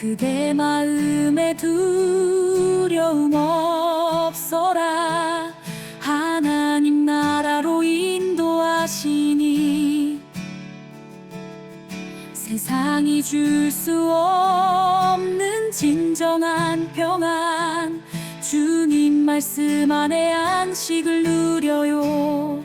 그대 마음에 두려움 없어라. 하나님 나라로 인도하시니 세상이 줄 수 없는 진정한 평안. 주님 말씀 안에 안식을 누려요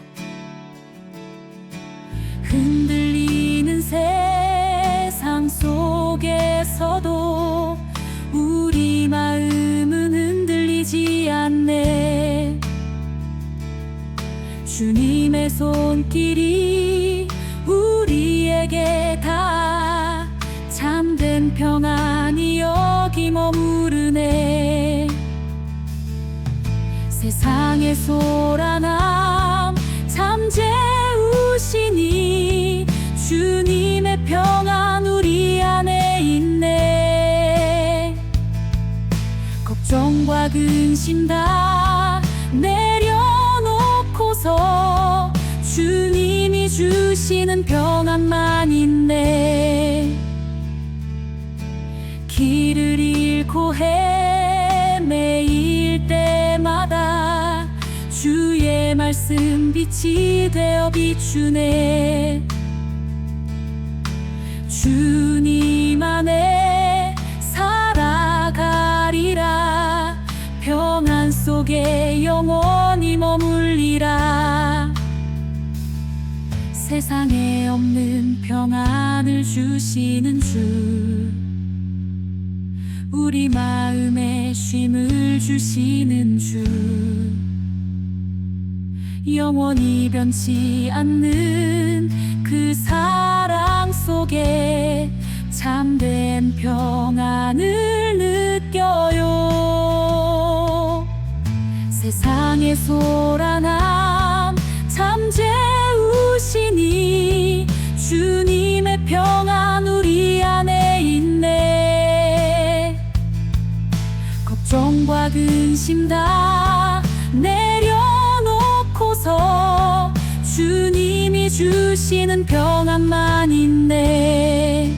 주님의 손길이 우리에게 다 참된 평안이 여기 머무르네. 세상의 소란함 잠재우시니 주님의 평안 우리 안에 있네. 걱정과 근심 다내 려놓고서 주님이 주시는 평안만 있네 길을 잃고 헤매일 때마다 주의 말씀 빛이 되어 비추네. 주님 안에 살아가리라. 평안 속에 영원히 머물 세상에 없는 평안을 주시는 주. 우리 마음에 쉼을 주시는 주. 영원히 변치 않는 그 사랑 속에 참된 평안을 느껴요. 세상의 소란함 잠재우시니 주님의 평안 우리 안에 있네. 걱정과 근심 다 내려놓고서 주님이 주시는 평안만 있네